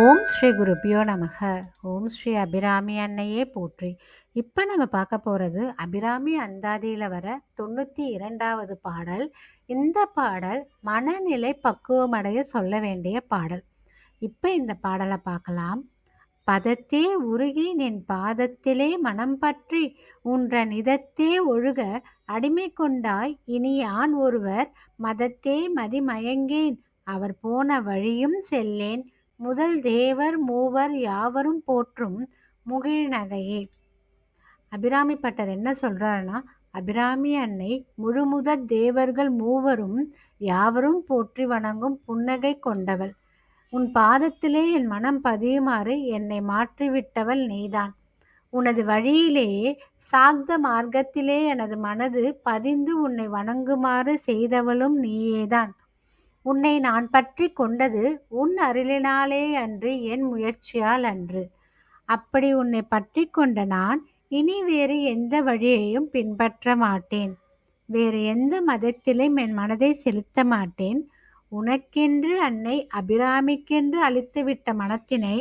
ஓம் ஸ்ரீ குருப்பியோ நமக. ஓம் ஸ்ரீ அபிராமி அன்னையே போற்றி. இப்போ நம்ம பார்க்க போகிறது அபிராமி அந்தாதியில் வர தொண்ணூற்றி இரண்டாவது பாடல். இந்த பாடல் மனநிலை பக்குவமடைய சொல்ல வேண்டிய பாடல். இப்போ இந்த பாடலை பார்க்கலாம். பதத்தே உருகி நின் பாதத்திலே மனம் பற்றி உன்ற நிதத்தே ஒழுக அடிமை கொண்டாய் இனி யான் ஒருவர் மதத்தே மதிமயங்கேன். அவர் போன வழியும் செல்லேன் முதல் தேவர் மூவர் யாவரும் போற்றும் முகிழ்நகையே அபிராமி பட்டர் என்ன சொல்கிறாருன்னா அபிராமி அன்னை முழுமுதற் தேவர்கள் மூவரும் யாவரும் போற்றி வணங்கும் புன்னகை கொண்டவள். உன் பாதத்திலே என் மனம் பதியுமாறு என்னை மாற்றிவிட்டவள் நீதான். உனது வழியிலேயே சாக்த மார்க்கத்திலே எனது மனது பதிந்து உன்னை வணங்குமாறு செய்தவளும் நீயேதான். உன்னை நான் பற்றி கொண்டது உன் அருளினாலே அன்று என் முயற்சியால் அன்று. அப்படி உன்னை பற்றி கொண்ட நான் இனி வேறு எந்த வழியையும் பின்பற்ற மாட்டேன். வேறு எந்த மதத்திலும் என் மனதை செலுத்த மாட்டேன். உனக்கென்று அன்னை அபிராமிக்கென்று அளித்துவிட்ட மனத்தினை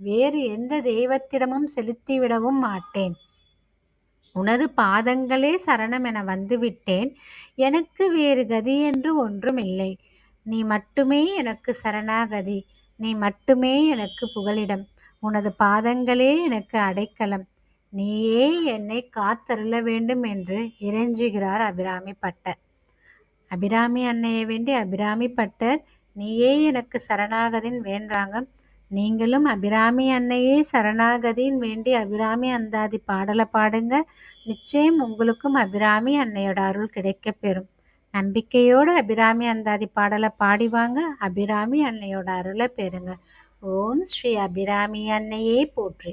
வேறு எந்த தெய்வத்திடமும் செலுத்திவிடவும் மாட்டேன். உனது பாதங்களே சரணம் என வந்துவிட்டேன். எனக்கு வேறு கதி என்று ஒன்றும் இல்லை நீ மட்டுமே எனக்கு சரணாகதி நீ மட்டுமே எனக்கு புகலிடம். உனது பாதங்களே எனக்கு அடைக்கலம். நீயே என்னை காத்தருள வேண்டும் என்று இறைஞ்சுகிறார் அபிராமி பட்டர் அபிராமி அன்னையை வேண்டி அபிராமி பட்டர் நீயே எனக்கு சரணாகதின் வேண்டாங்க நீங்களும் அபிராமி அன்னையே சரணாகதின் வேண்டி அபிராமி அந்தாதி பாடலை பாடுங்க. நிச்சயம் உங்களுக்கும் அபிராமி அன்னையோட அருள் கிடைக்கப்பெறும் நம்பிக்கையோடு அபிராமி அந்தாதி பாடலை பாடிவாங்க. அபிராமி அன்னையோட அருளை பெறுங்க. ஓம் ஸ்ரீ அபிராமி அன்னையே போற்றி.